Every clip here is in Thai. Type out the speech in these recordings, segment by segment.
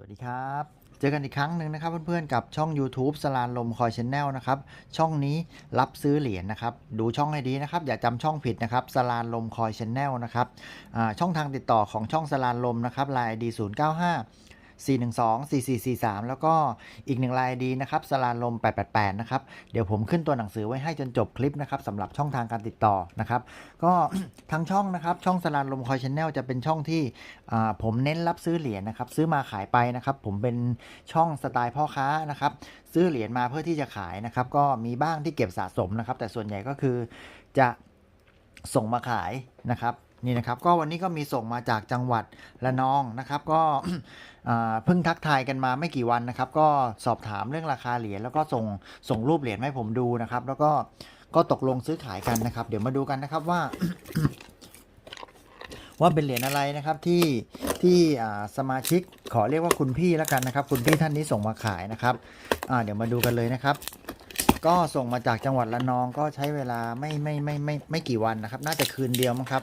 สวัสดีครับ เจอกันอีกครั้งหนึ่งนะครับเพื่อนๆกับช่อง YouTube สลานลมคอยชแนลนะครับช่องนี้รับซื้อเหรียญนะครับดูช่องให้ดีนะครับ อย่าจำช่องผิดนะครับสลานลมคอยชแนลนะครับอ่าช่องทางติดต่อของช่องสลานลมนะครับไลน์ดีศูนย์เก้าห้า 4443 แล้วก็อีกหนึ่งลน์ดีนะครับสลานลม 888 นะครับ เดี๋ยวผมขึ้นตัวหนังสือไว้ให้จนจบคลิปนะครับสำหรับช่องทางการติดต่อนะครับ ก็ทางช่องนะครับ ช่องสลานลมคอยชแนลจะเป็นช่องที่ผมเน้นรับซื้อเหรียญนะครับ ซื้อมาขายไปนะครับ ผมเป็นช่องสไตล์พ่อค้านะครับ ซื้อเหรียญมาเพื่อที่จะขายนะครับ ก็มีบ้างที่เก็บสะสมนะครับ แต่ส่วนใหญ่ก็คือจะส่งมาขายนะครับ นี่นะครับ ก็วันนี้ก็มีส่งมาจากจังหวัดระนองนะครับ ก็เพิ่งทักทายกันมาไม่กี่วันนะครับ ก็สอบถามเรื่องราคาเหรียญแล้วก็ส่งส่งรูปเหรียญให้ผมดูนะครับ แล้วก็ก็ตกลงซื้อขายกันนะครับ เดี๋ยวมาดูกันนะครับว่า ว่าเป็นเหรียญอะไรนะครับที่ที่สมาชิกขอเรียกว่าคุณพี่แล้วกันนะครับ คุณพี่ท่านนี้ส่งมาขายนะครับเดี๋ยวมาดูกันเลยนะครับก็ส่งมาจากจังหวัดระนองก็ใช้เวลาไม่ไม่ไม่ไม่ไม่ไม่กี่วันนะครับ น่าจะคืนเดียวมั้งครับ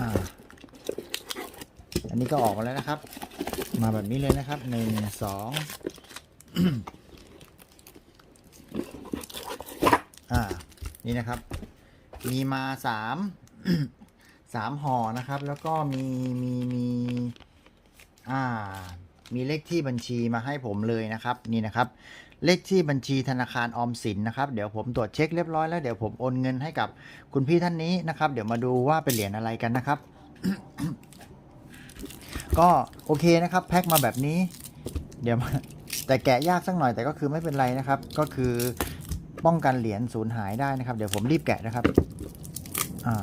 อ่า อันนี้ก็ออกมาแล้วนะครับ มาแบบนี้เลยนะครับหนึ่งสองอ่า นี่นะครับ มีมาสามสามห่อนะครับ แล้วก็มีมีมีอ่า มีเลขที่บัญชีมาให้ผมเลยนะครับ นี่นะครับ เลขที่บัญชีธนาคารออมสินนะครับ เดี๋ยวผมตรวจเช็คเรียบร้อยแล้วเดี๋ยวผมโอนเงินให้กับคุณพี่ท่านนี้นะครับ เดี๋ยวมาดูว่าเป็นเหรียญอะไรกันนะครับ ก็โอเคนะครับ แพ็คมาแบบนี้ เดี๋ยวแต่แกะยากสักหน่อยแต่ก็คือไม่เป็นไรนะครับ ก็คือป้องกันเหรียญสูญหายได้นะครับ เดี๋ยวผมรีบแกะนะครับ อ่า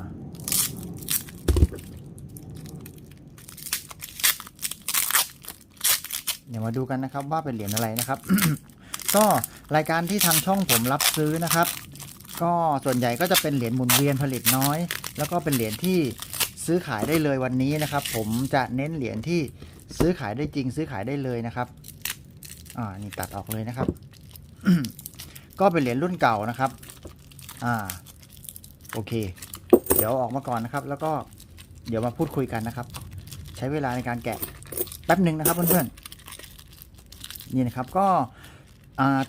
เดี๋ยวมาดูกันนะครับว่าเป็นเหรียญอะไรนะครับ ก็รายการที่ทางช่องผมรับซื้อนะครับ ก็ส่วนใหญ่ก็จะเป็นเหรียญหมุนเวียนผลิตน้อย แล้วก็เป็นเหรียญที่ซื้อขายได้เลยวันนี้นะครับ ผมจะเน้นเหรียญที่ซื้อขายได้จริง ซื้อขายได้เลยนะครับอ่านี่ตัดออกเลยนะครับ ก็เป็นเหรียญรุ่นเก่านะครับ อ่า โอเค เดี๋ยวออกมาก่อนนะครับ แล้วก็เดี๋ยวมาพูดคุยกันนะครับ ใช้เวลาในการแกะแป๊บหนึ่งนะครับเพื่อนๆนี่นะครับก็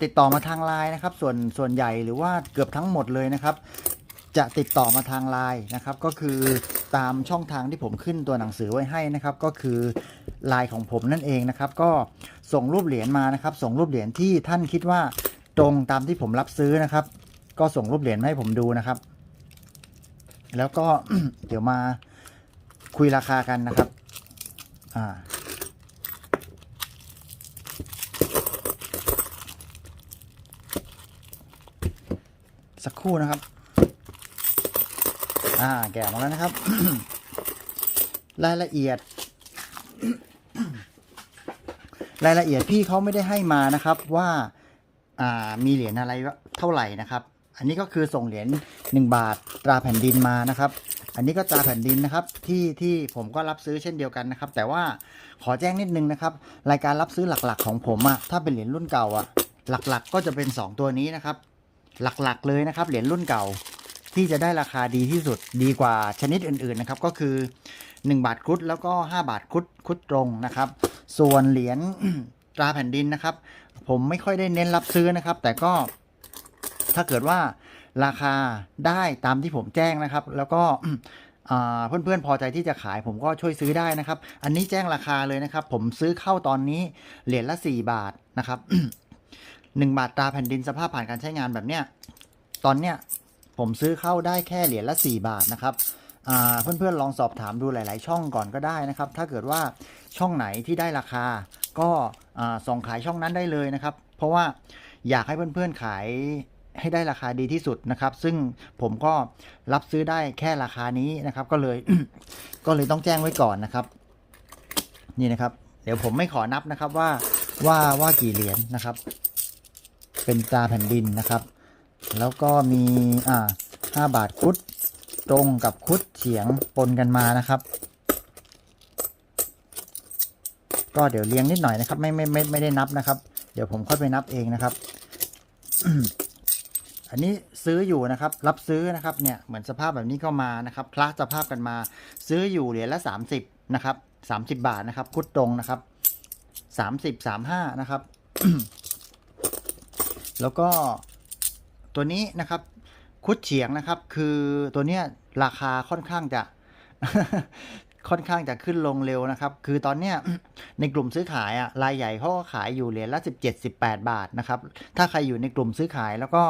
ติดต่อมาทางไลน์นะครับ ส่วนส่วนใหญ่หรือว่าเกือบทั้งหมดเลยนะครับ จะติดต่อมาทางไลน์นะครับ ก็คือตามช่องทางที่ผมขึ้นตัวหนังสือไว้ให้นะครับ ก็คือไลน์ของผมนั่นเองนะครับ ก็ส่งรูปเหรียญมานะครับ ส่งรูปเหรียญที่ท่านคิดว่าตรงตามที่ผมรับซื้อนะครับ ก็ส่งรูปเหรียญมาให้ผมดูนะครับ แล้วก็เดี๋ยวมาคุยราคากันนะครับ อ่า คู่นะครับ อ่าแกะมาแล้วนะครับ รายละเอียด รายละเอียดพี่เขาไม่ได้ให้มานะครับว่าอ่ามีเหรียญอะไรเท่าไหร่นะครับ อันนี้ก็คือส่งเหรียญ1บาทตราแผ่นดินมานะครับอันนี้ก็ตราแผ่นดินนะครับที่ที่ผมก็รับซื้อเช่นเดียวกันนะครับ แต่ว่าขอแจ้งนิดนึงนะครับ รายการรับซื้อหลักๆ ของผมอะถ้าเป็นเหรียญรุ่นเก่าอะหลักๆก็จะเป็น 2 ตัวนี้นะครับ หลักๆเลยนะครับเหรียญรุ่นเก่าที่จะได้ราคาดีที่สุดดีกว่าชนิดอื่นๆนะครับก็คือ 1 บาทครุฑแล้วก็ 5 บาทครุฑครุฑตรงนะครับ ส่วนเหรียญตราแผ่นดินนะครับ ผมไม่ค่อยได้เน้นรับซื้อนะครับ แต่ก็ถ้าเกิดว่าราคาได้ตามที่ผมแจ้งนะครับ แล้วก็เพื่อนๆพอใจที่จะขายผมก็ช่วยซื้อได้นะครับ อันนี้แจ้งราคาเลยนะครับ ผมซื้อเข้าตอนนี้เหรียญละ 4 บาทนะครับ 1บาทตราแผ่นดินสภาพผ่านการใช้งานแบบเนี้ยตอนเนี้ยผมซื้อเข้าได้แค่เหรียญละ 4 บาทนะครับอ่าเพื่อนๆลองสอบถามดูหลาย ๆ ช่องก่อนก็ได้นะครับ ถ้าเกิดว่าช่องไหนที่ได้ราคา ก็ส่งขายช่องนั้นได้เลยนะครับ เพราะว่าอยากให้เพื่อนๆขายให้ได้ราคาดีที่สุดนะครับ ซึ่งผมก็รับซื้อได้แค่ราคานี้นะครับ ก็เลยก็เลยต้องแจ้งไว้ก่อนนะครับ นี่นะครับ เดี๋ยวผมไม่ขอนับนะครับว่าว่าว่ากี่เหรียญนะครับ เป็นตราแผ่นดินนะครับ แล้วก็มีอ่าห้าบาทคุดตรงกับคุดเฉียงปนกันมานะครับ ก็เดี๋ยวเรียงนิดหน่อยนะครับ ไม่ไม่ไม่ไม่ได้นับนะครับ เดี๋ยวผมค่อยไปนับเองนะครับ อันนี้ซื้ออยู่นะครับ รับซื้อนะครับเนี่ยเหมือนสภาพแบบนี้ก็มานะครับคละสภาพกันมา ซื้ออยู่เหรียญละ30นะครับ30บาทนะครับ คุดตรงนะครับ30 35นะครับ แล้วก็ตัวนี้นะครับคุดเฉียงนะครับ คือตัวเนี้ยราคาค่อนข้างจะค่อนข้างจะขึ้นลงเร็วนะครับ คือตอนเนี้ยในกลุ่มซื้อขายอะรายใหญ่เขาก็ขายอยู่เหรียญละ 17 18 บาทนะครับ ถ้าใครอยู่ในกลุ่มซื้อขายแล้วก็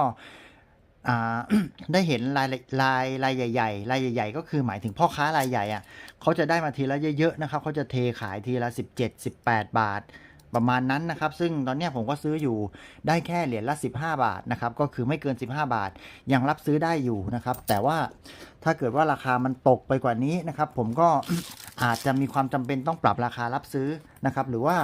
ได้เห็นรายรายรายใหญ่ๆรายใหญ่ ๆ ก็คือหมายถึงพ่อค้ารายใหญ่อะเขาจะได้มาทีละเยอะๆนะครับเขาจะเทขายทีละ 17 18 บาท ประมาณนั้นนะครับ ซึ่งตอนนี้ผมก็ซื้ออยู่ได้แค่เหรียญละ 15 บาทนะครับก็คือไม่เกิน 15 บาท ยังรับซื้อได้อยู่นะครับ แต่ว่าถ้าเกิดว่าราคามันตกไปกว่านี้นะครับ ผมก็อาจจะมีความจำเป็นต้องปรับราคารับซื้อนะครับ หรือว่า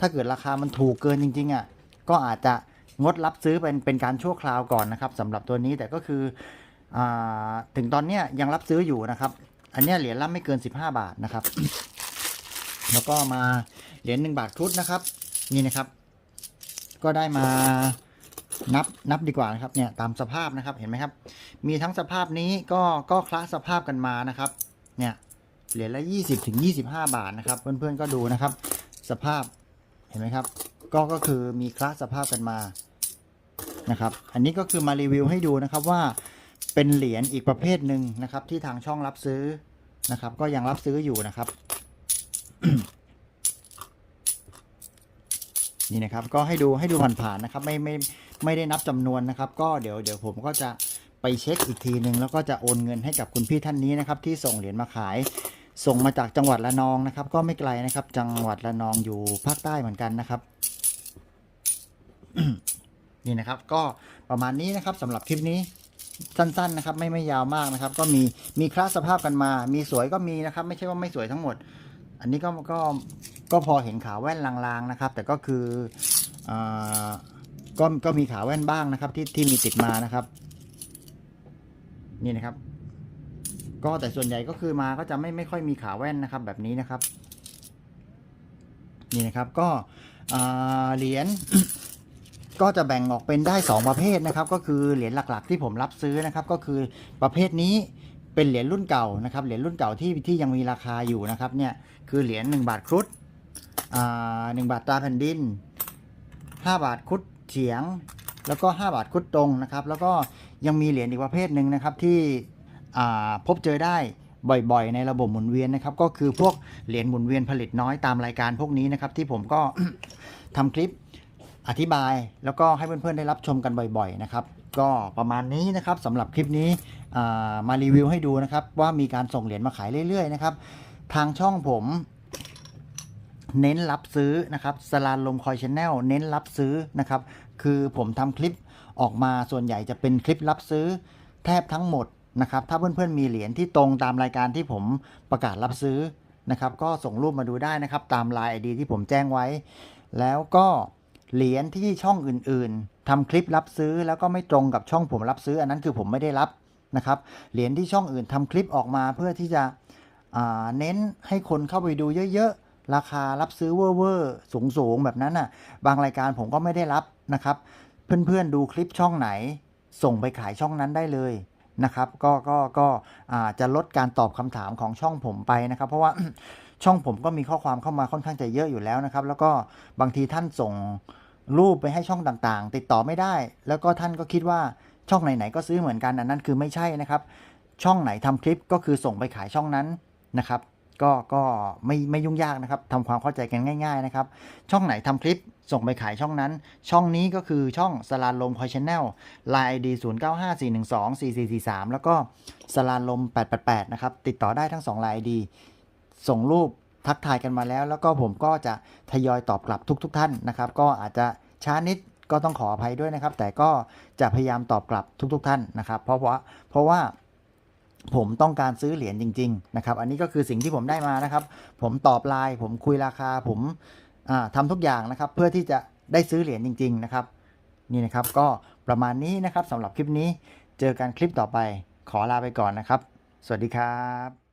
ถ้าเกิดราคามันถูกเกินจริงๆอะก็อาจจะงดรับซื้อเป็นเป็นการชั่วคราวก่อนนะครับสำหรับตัวนี้แต่ก็คืออถึงตอนเนี้ยยังรับซื้ออยู่นะครับ อันเนี้ยเหรียญละไม่เกิน 15 บาทนะครับ แล้วก็มาเหรียญหนึ่งบาทครุฑนะครับ นี่นะครับ ก็ได้มานับนับดีกว่านะครับเนี่ยตามสภาพนะครับเห็นไหมครับ มีทั้งสภาพนี้ก็ก็คละสภาพกันมานะครับ เนี่ยเหรียญละ 20ถึง25 บาทนะครับ เพื่อนๆก็ดูนะครับ สภาพเห็นไหมครับ ก็ก็คือมีคละสภาพกันมานะครับ อันนี้ก็คือมารีวิวให้ดูนะครับว่าเป็นเหรียญอีกประเภทหนึ่งนะครับ ที่ทางช่องรับซื้อนะครับ ก็ยังรับซื้ออยู่นะครับ นี่นะครับ ก็ให้ดูให้ดูผ่านๆนะครับ ไม่ไม่ไม่ได้นับจำนวนนะครับ ก็เดี๋ยวเดี๋ยวผมก็จะไปเช็คอีกทีหนึ่งแล้วก็จะโอนเงินให้กับคุณพี่ท่านนี้นะครับ ที่ส่งเหรียญมาขาย ส่งมาจากจังหวัดระนองนะครับ ก็ไม่ไกลนะครับ จังหวัดระนองอยู่ภาคใต้เหมือนกันนะครับนี่นะครับ ก็ประมาณนี้นะครับสำหรับคลิปนี้สั้นๆนะครับ ไม่ไม่ยาวมากนะครับ ก็มีมีคลาสสภาพกันมา มีสวยก็มีนะครับ ไม่ใช่ว่าไม่สวยทั้งหมด อันนี้ก็ก็ก็พอเห็นขาแว่นลางๆนะครับ แต่ก็คืออ่าก็ก็มีขาแว่นบ้างนะครับ ที่ที่มีติดมานะครับ นี่นะครับ ก็แต่ส่วนใหญ่ก็คือมาก็จะไม่ไม่ค่อยมีขาแว่นนะครับ แบบนี้นะครับ นี่นะครับก็เหรียญก็จะแบ่งออกเป็นได้ 2 ประเภทนะครับ ก็คือเหรียญหลักๆ ที่ผมรับซื้อนะครับ ก็คือประเภทนี้ เป็นเหรียญรุ่นเก่านะครับเหรียญรุ่นเก่าที่ที่ยังมีราคาอยู่นะครับเนี่ยคือเหรียญ1บาทครุฑอ่าหนึ่งบาทตราแผ่นดิน 5 บาทครุฑเฉียง แล้วก็ 5 บาทครุฑตรงนะครับ แล้วก็ยังมีเหรียญอีกประเภทหนึ่งนะครับที่อ่าพบเจอได้บ่อยๆ ในระบบหมุนเวียนนะครับ ก็คือพวกเหรียญหมุนเวียนผลิตน้อยตามรายการพวกนี้นะครับ ที่ผมก็ทำคลิปอธิบาย แล้วก็ให้เพื่อนๆได้รับชมกันบ่อย ๆ นะครับ ก็ประมาณนี้นะครับสำหรับคลิปนี้มารีวิวให้ดูนะครับว่ามีการส่งเหรียญมาขายเรื่อยๆนะครับทางช่องผมเน้นรับซื้อนะครับสลานลมคอยชแนลเน้นรับซื้อนะครับคือผมทำคลิปออกมาส่วนใหญ่จะเป็นคลิปรับซื้อแทบทั้งหมดนะครับถ้าเพื่อนๆมีเหรียญที่ตรงตามรายการที่ผมประกาศรับซื้อนะครับก็ส่งรูปมาดูได้นะครับตามไลน์ไอดีที่ผมแจ้งไว้ แล้วก็ เหรียญที่ช่องอื่นๆทำคลิปรับซื้อแล้วก็ไม่ตรงกับช่องผมรับซื้อ อันนั้นคือผมไม่ได้รับนะครับ เหรียญที่ช่องอื่นทำคลิปออกมาเพื่อที่จะเน้นให้คนเข้าไปดูเยอะๆ ราคารับซื้อเวอร์ๆสูงๆ แบบนั้นน่ะ บางรายการผมก็ไม่ได้รับนะครับ เพื่อนๆดูคลิปช่องไหน ส่งไปขายช่องนั้นได้เลยนะครับ ก็ก็ก็จะลดการตอบคำถามของช่องผมไปนะครับ เพราะว่า ช่องผมก็มีข้อความเข้ามาค่อนข้างจะเยอะอยู่แล้วนะครับ แล้วก็บางทีท่านส่งรูปไปให้ช่องต่างๆ ติดต่อไม่ได้ แล้วก็ท่านก็คิดว่าช่องไหนๆก็ซื้อเหมือนกันอันนั้นคือไม่ใช่นะครับ ช่องไหนทำคลิปก็คือส่งไปขายช่องนั้นนะครับ ก็ก็ไม่ไม่ยุ่งยากนะครับทำความเข้าใจกันง่าย ๆนะครับ ช่องไหนทำคลิปส่งไปขายช่องนั้น ช่องนี้ก็คือช่องสลานลมคอยชแนลไลน์ดี0 9 5 4 1 2 4 4 4 3แล้วก็สลานลม888นะครับติดต่อได้ทั้ง2ไลน์ดี ส่งรูปทักทายกันมาแล้ว แล้วก็ผมก็จะทยอยตอบกลับทุกๆท่านนะครับ ก็อาจจะช้านิดก็ต้องขออภัยด้วยนะครับ แต่ก็จะพยายามตอบกลับทุกๆท่านนะครับ เพราะว่าเพราะว่าผมต้องการซื้อเหรียญจริง ๆ นะครับ อันนี้ก็คือสิ่งที่ผมได้มานะครับ ผมตอบไลน์ผมคุยราคา ผมาทำทุกอย่างนะครับ เพื่อที่จะได้ซื้อเหรียญจริง ๆ นะครับ นี่นะครับก็ประมาณนี้นะครับสำหรับคลิปนี้ เจอกันคลิปต่อไป ขอลาไปก่อนนะครับ สวัสดีครับ